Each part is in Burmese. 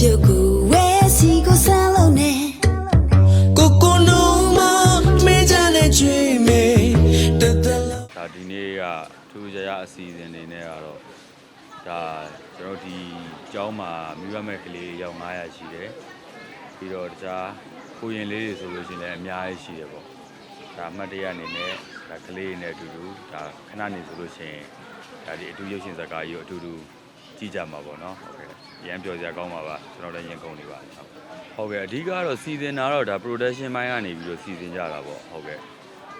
ပြုတ်ကူဝဲစီကိုဆန်းလုံးနဲ့ကိုကိုနုံမမေးကြနဲ့ကြွေမေတတလုံးဒါဒီနေ့ကထူးခြားရအစီအစဉ်နေနဲ့ကတော့ဒါကျွန်တော်ဒီကျောင်းမှာမိဘမဲ့ကလေးရောက်900ရှိတယ်ပြီးတော့တခြားကိုရင်လေးတွေဆိုလို့ရှိရင်လည်းအများကြီးရှိတယ်ပေါ့ဒါအမှတ်တရအနေနဲ့ဒါကလေးနဲ့အတူတူဒါခဏနေဆိုလို့ရှိရင်ဒါဒီအတူရုပ်ရှင်ဇာတ်ကားကြီးကိုအတူတူကြည့်ကြမှာပေါ့နော်ဟုတ်ကဲ့ ရမ်းပြောစရာကောင်းပါပါကျွန်တော်လည်းရင်ကုန်နေပါဟုတ်ဟုတ်ကဲ့အဓိကတော့စီစဉ်တာတော့ဒါ production ဘိုင်းကနေပြီးတော့စီစဉ်ကြတာပေါ့ဟုတ်ကဲ့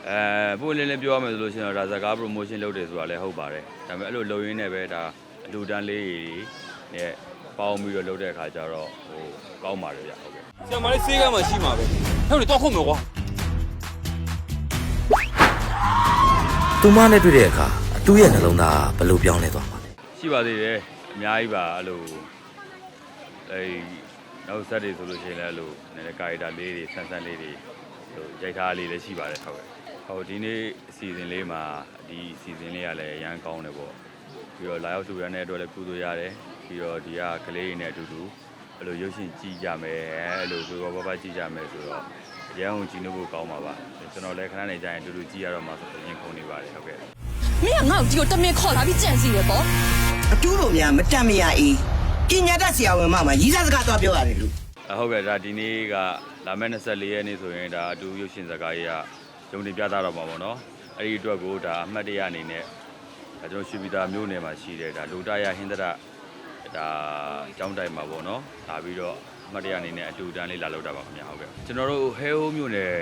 အဲပို့လင်းလင်းပြောရမယ်ဆိုလို့ရှိရင်တော့ဒါဇကား promotion လုပ်တယ်ဆိုတာလည်းဟုတ်ပါတယ်ဒါပေမဲ့အဲ့လိုလုပ်ရင်းနဲ့ပဲဒါအလူတန်းလေးတွေနဲ့ပေါင်းပြီးတော့လုပ်တဲ့အခါကျတော့ဟိုကောင်းပါတယ်ဗျဟုတ်ကဲ့ဆရာမလေးဆေးကမ်းမှရှိမှာပဲဟဲ့လေတော့ခုတ်မယ်ကွာသူမနဲ့တွေ့တဲ့အခါအတူရဲ့နှလုံးသားဘယ်လိုပြောင်းလဲသွားမှာလဲရှိပါသေးတယ်အများကြီးပါအဲ့လို အဲနောက်ဆက်တွေဆိုလို့ရှိရင်လည်းအဲ့လိုနည်းနည်းကာရီတာလေးတွေဆန်းဆန်းလေးတွေဟိုရိုက်ထားလေးလည်းရှိပါတယ်ဟုတ်ကဲ့ဟုတ်ဒီနေ့အစီအစဉ်လေးမှာဒီအစီအစဉ်လေးကလည်းအရန်ကောင်းတယ်ပေါ့ပြီးတော့လာရောက်တူရတဲ့အတွက်လည်းကုသိုလ်ရတယ်ပြီးတော့ဒီကကလေးတွေနဲ့အတူတူအဲ့လိုရုပ်ရှင်ကြည့်ကြမယ်အဲ့လိုဘေဘောဘဘကြည့်ကြမယ်ဆိုတော့အရန်ကိုကြည့်လို့ဖို့ကောင်းပါပါကျွန်တော်လည်းခဏနေကြရင်အတူတူကြည့်ရတော့မှဆိုရင်ခုန်နေပါတယ်ဟုတ်ကဲ့မင်းကငါ့ကိုဒီကိုတမင်ခေါ်လာပြီးကြံစီရပေါ့အတူတို့များမတတ်မရအေး ပညာတတ်ဆရာဝန်မမှာရီးစားစကားသွားပြောရတယ်လို့အဟုတ်ကဲ့ဒါဒီနေ့ကလာမယ့်24ရက်နေ့ဆိုရင်ဒါအတူရုပ်ရှင်ဇာတ်ကားကြီးကဂျုံတင်ပြသတော့မှာပေါ့နော်အဲ့ဒီအတွက်ကိုဒါအမှတ်တရအနေနဲ့ဒါကျွန်တော်ရွှေပြည်သာမြို့နယ်မှာရှိတဲ့ဒါလူတရဟင်္ဒရဒါကျောင်းတိုင်မှာပေါ့နော်ဒါပြီးတော့အမှတ်တရအနေနဲ့အတူတန်းလေးလာလောက်တာပါခင်ဗျာဟုတ်ကဲ့ကျွန်တော်တို့ဟဲဟိုးမြို့နယ်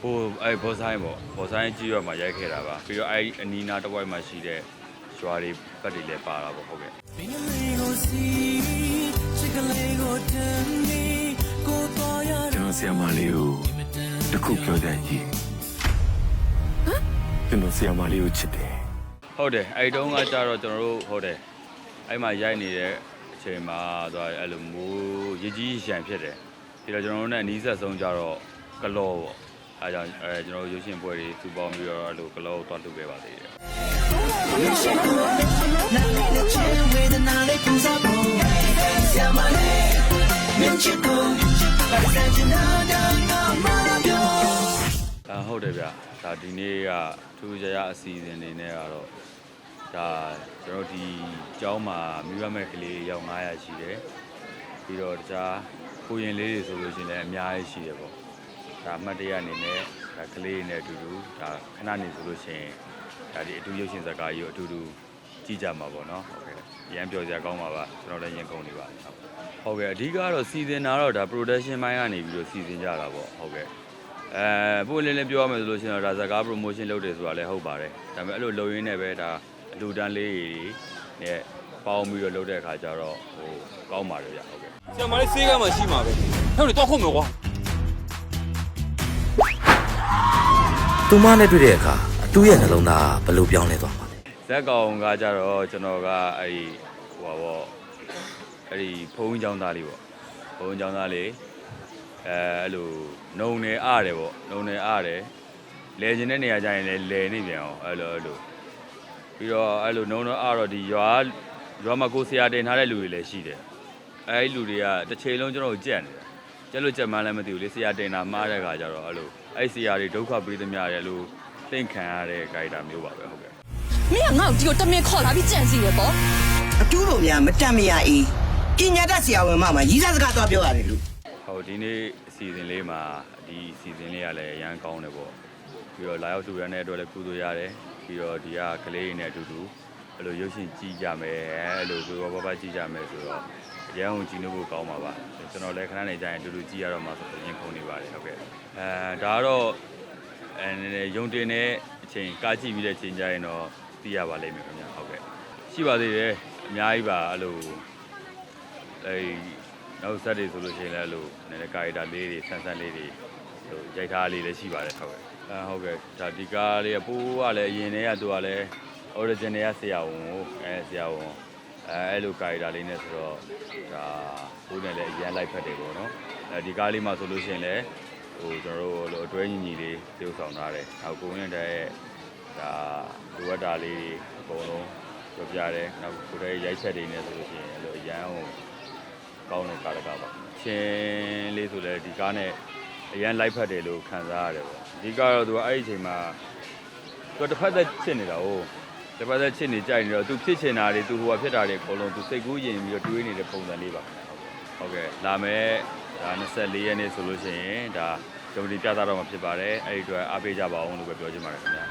ဟိုအဲဘောဆိုင်ပေါ့ဘောဆိုင်ကြီးရွာမှာရိုက်ခဲ့တာပါပြီးတော့အဲအနီးနားတစ်ဝိုက်မှာရှိတဲ့ရွာတွေဘက်တွေလည်းပါတာပေါ့ဟုတ်ကဲ့ ကျွန်တော်ဆရာမလေးကိုတစ်ခုပြောကြကြည့်ကျွန်တော်ဆရာမလေးကိုချစ်တယ်ဟုတ်တယ်အဲ့တုန်းကကြတော့ကျွန်တော်တို့ဟုတ်တယ်အဲ့မှာရိုက်နေတဲ့အချိန်မှာသွားအဲ့လိုမိုးရကြီးရန်ဖြစ်တယ်ပြီးတော့ကျွန်တော်တို့နဲ့အနီးဆက်ဆုံးကြတော့ကလောပေါ့အဲကြောင့်အဲကျွန်တော်တို့ရုပ်ရှင်ပွဲတွေသူပေါင်းပြီးတော့အဲ့လိုကလောကိုတွားလုပ်ခဲ့ပါသေးတယ် ဒါဟုတ်တယ်ဗျဒါဒီနေ့ကထူးခြားခြားအစီအစဉ်တွေနဲ့ကတော့ဒါကျွန်တော်ဒီကျောင်းမှာမိဘမဲ့ကလေးရောက်900ရှိတယ်ပြီးတော့တခြားကိုရင်လေးတွေဆိုလို့ရှိရင်လည်းအများကြီးရှိတယ်ပေါ့ဒါအမှတ်တရအနေနဲ့ဒါကလေးတွေနဲ့အတူတူဒါခဏနေဆိုလို့ရှိရင်ဒါဒီအတူရုပ်ရှင်ဇာတ်ကားကြီးကိုအတူတူကြည့်ကြမှာပေါ့နော်ဟုတ်ကဲ့ရမ်းပြောစရာကောင်းပါပါကျွန်တော်လည်းရင်ကုန်နေပါဟုတ်ဟုတ်ကဲ့အဓိကတော့စီစဉ်တာတော့ဒါ production ဘိုင်းကနေပြီးတော့စီစဉ်ကြတာပေါ့ဟုတ်ကဲ့ အဲပို့လင်းလင်းပြောရမယ်ဆိုလို့ရှိရင်တော့ဒါဇကား promotion လုပ်တယ်ဆိုတာလည်းဟုတ်ပါတယ်ဒါပေမဲ့အဲ့လိုလုပ်ရင်းနဲ့ပဲဒါအလူတန်းလေးတွေနဲ့ပေါင်းပြီးတော့လုပ်တဲ့အခါကျတော့ဟိုကောင်းပါတယ်ဗျဟုတ်ကဲ့ဆရာမလေးဆေးကမ်းမှရှိမှာပဲဟဲ့လေတော့ခုတ်မယ်ကွာသူမနဲ့တွေ့တဲ့အခါအတူရဲ့နှလုံးသားဘယ်လိုပြောင်းလဲသွားမှာလဲဇက်ကောင်ကကြတော့ကျွန်တော်ကအဲ့ဒီဟိုပါပေါ့အဲ့ဒီဖုန်းကြောင်းသားလေးပေါ့ဖုန်းကြောင်းသားလေး အဲအဲ့လိုနှုံနေအားတယ်ပေါ့နှုံနေအားတယ်လဲကျင်တဲ့နေရာကျရင်လည်းလဲနေပြန်အောင်အဲ့လိုအဲ့လိုပြီးတော့အဲ့လိုနှုံတော့အားတော့ဒီရွာရွာမှာကိုဆရာတင်ထားတဲ့လူတွေလည်းရှိတယ်အဲ့ဒီလူတွေကတစ်ချိန်လုံးကျွန်တော်ကိုကြက်နေတယ်ကြက်လို့ကြက်မှန်းလည်းမသိဘူးလေဆရာတင်တာမှားတဲ့ခါကျတော့အဲ့လိုအဲ့ဆရာတွေဒုက္ခပေးသမျှရဲ့လို့သိမ့်ခံရတဲ့ character မျိုးပါပဲဟုတ်ကဲ့မင်းကငါ့ကိုဒီကိုတမင်ခေါ်လာပြီးကြံစီရပေါ့အတူတို့များမတတ်မရအေးပညာတတ်ဆရာဝန်မမှာရီးစားစကားသွားပြောရတယ်လို့ ဟုတ်ဒီနေ့အစီအစဉ်လေးမှာဒီအစီအစဉ်လေးကလည်းအရန်ကောင်းတယ်ပေါ့ပြီးတော့လာရောက်တူရတဲ့အတွက်လည်းကုသိုလ်ရတယ်ပြီးတော့ဒီကကလေးတွေနဲ့အတူတူအဲ့လိုရုပ်ရှင်ကြည့်ကြမယ်အဲ့လိုဘေဘောဘဘကြည့်ကြမယ်ဆိုတော့အရန်ကိုကြည့်လို့ဖို့ကောင်းပါပါကျွန်တော်လည်းခဏနေကြရင်အတူတူကြည့်ရတော့မှဆိုရင်ခုန်နေပါတယ်ဟုတ်ကဲ့အဲဒါကတော့အဲနည်းနည်းယုံတင်တဲ့အချိန်ကားကြည့်ပြီးတဲ့အချိန်ကျရင်တော့သိရပါလိမ့်မယ်ခင်ဗျာဟုတ်ကဲ့ရှိပါသေးတယ်အများကြီးပါအဲ့လိုအဲ နောက်ဆက်တွေဆိုလို့ရှိရင်လည်းအဲ့လိုနည်းနည်းကာရီတာလေးတွေဆန်းဆန်းလေးတွေဟိုရိုက်ထားလေးလည်းရှိပါတယ်ဟုတ်ကဲ့အဲဟုတ်ကဲ့ဒါဒီကားလေးကပိုးကလည်းအရင်တည်းကသူကလည်း origin တွေကဆရာဝန်ကိုအဲဆရာဝန်အဲအဲ့လိုကာရီတာလေးနဲ့ဆိုတော့ဒါဘိုးနဲ့လည်းအရင်လိုက်ဖက်တယ်ပေါ့နော်အဲဒီကားလေးမှာဆိုလို့ရှိရင်လည်းဟိုကျွန်တော်တို့ဟိုအတွဲညီညီလေးတည်ဆောင်ထားတယ်နောက်ကိုရင်တဲ့ဒါလိုအပ်တာလေးတွေအကုန်လုံးပြောပြတယ်နောက်ကိုယ်ရဲ့ရိုက်ချက်တွေနဲ့ဆိုလို့ရှိရင်အဲ့လိုအရန်ဟို ကောင်းတဲ့ကားတစ်ကားပါချင်းလေးဆိုလဲဒီကားနဲ့အရန်လိုက်ဖက်တယ်လို့ခံစားရတယ်ပေါ့အဓိကတော့သူကအဲ့ဒီအချိန်မှာဟသူကတစ်ဖက်သက်ချစ်နေတာ哦တစ်ဖက်သက်ချစ်နေကြိုက်နေတော့သူဖြစ်ချင်တာတွေသူဟိုကဖြစ်တာတွေအကုန်လုံးသူစိတ်ကူးရင်ပြီးတော့တွေးနေတဲ့ပုံစံလေးပါဟုတ်ကဲ့လာမယ်ဒါ24ရက်နေ့ဆိုလို့ရှိရင်ဒါကမ္ဘာပြသတော့မှာဖြစ်ပါတယ်အဲ့ဒီအတွက်အားပေးကြပါအောင်လို့ပဲပြောချင်ပါတယ်ခင်ဗျာ